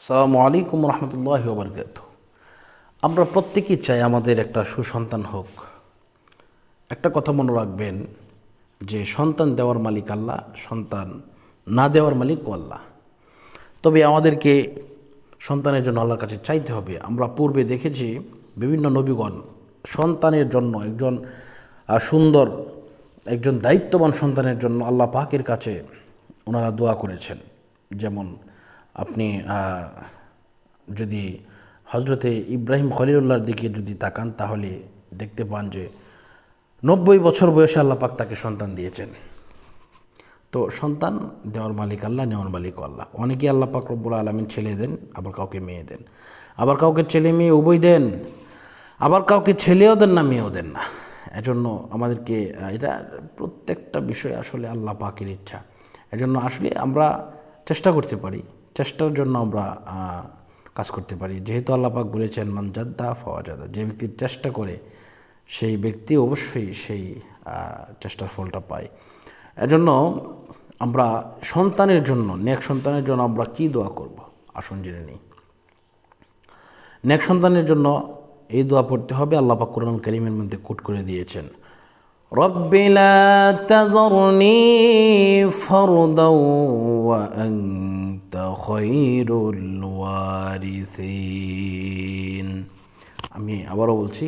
আসসালামু আলাইকুম রহমতুল্লাহ বরকাত আমরা প্রত্যেকেই চাই আমাদের একটা সুসন্তান হোক। একটা কথা মনে রাখবেন যে সন্তান দেওয়ার মালিক আল্লাহ, সন্তান না দেওয়ার মালিক আল্লাহ। তবে আমাদেরকে সন্তানের জন্য আল্লাহর কাছে চাইতে হবে। আমরা পূর্বে দেখেছি বিভিন্ন নবীগণ সন্তানের জন্য একজন সুন্দর, একজন দায়িত্ববান সন্তানের জন্য আল্লাহ পাকের কাছে ওনারা দোয়া করেছেন। যেমন আপনি যদি হজরতে ইব্রাহিম খলিলুল্লাহর দিকে যদি তাকান, তাহলে দেখতে পান যে নব্বই বছর বয়সে আল্লাহ পাক তাকে সন্তান দিয়েছেন। তো সন্তান দেওয়ার মালিক আল্লাহ, নেওয়ার মালিক আল্লাহ। অনেকেই আল্লাহ পাক রব্বুল আলমিন ছেলে দেন, আবার কাউকে মেয়ে দেন। আবার কাউকে ছেলে মেয়ে উভয় দেন, আবার কাউকে ছেলেও দেন না, মেয়েও দেন না। এজন্য আমাদেরকে এটা প্রত্যেকটা বিষয় আসলে আল্লাহ পাকের ইচ্ছা। এজন্য আসলে আমরা চেষ্টা করতে পারি। চেষ্টার জন্য আমরা কাজ করতে পারি। যেহেতু আল্লাপাক বলেছেন মানজাদ্দা ফওয়াজাদা যে ব্যক্তির চেষ্টা করে, সেই ব্যক্তি অবশ্যই সেই চেষ্টার ফলটা পায়। এজন্য আমরা সন্তানের জন্য, নেক সন্তানের জন্য আমরা কি দোয়া করব? আসুন জেনে নিই। নেক সন্তানের জন্য এই দোয়া পড়তে হবে আল্লাপাক কোরআন করিমের মধ্যে কুট করে দিয়েছেন। রব্বিলা তাযরনি ফারদাও ওয়া আন খৈরুল ওয়ারিসিন আমি আবারও বলছি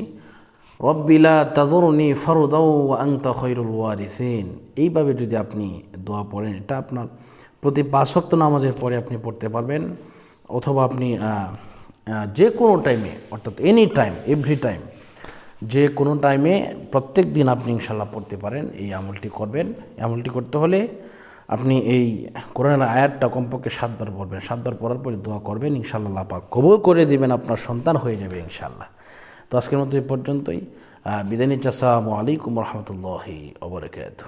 রব্বিলা তাজরুনি ফরদাউ আংতা খৈরুল ওয়ারিসিন। এইভাবে যদি আপনি দোয়া পড়েন, এটা আপনার প্রতি পাঁচ নামাজের পরে আপনি পড়তে পারবেন, অথবা আপনি যে কোনো টাইমে অর্থাৎ এনি টাইম এভরি টাইম যে কোনো টাইমে প্রত্যেক দিন আপনি ইনশাল্লাহ পড়তে পারেন। এই আমলটি করবেন। আমলটি করতে হলে আপনি এই কোরআনের আয়াতটা কমপক্ষে সাতবার পড়বেন। সাতবার পড়ার পরে দোয়া করবেন ইনশাল্লাহ পাক কবুল করে দিবেন, আপনার সন্তান হয়ে যাবে ইনশাল্লাহ তো আজকের মতো এই পর্যন্তই। বিদানি নিচ্ছি। আলাইকুম রহমতুল্লাহি ওবরাকাত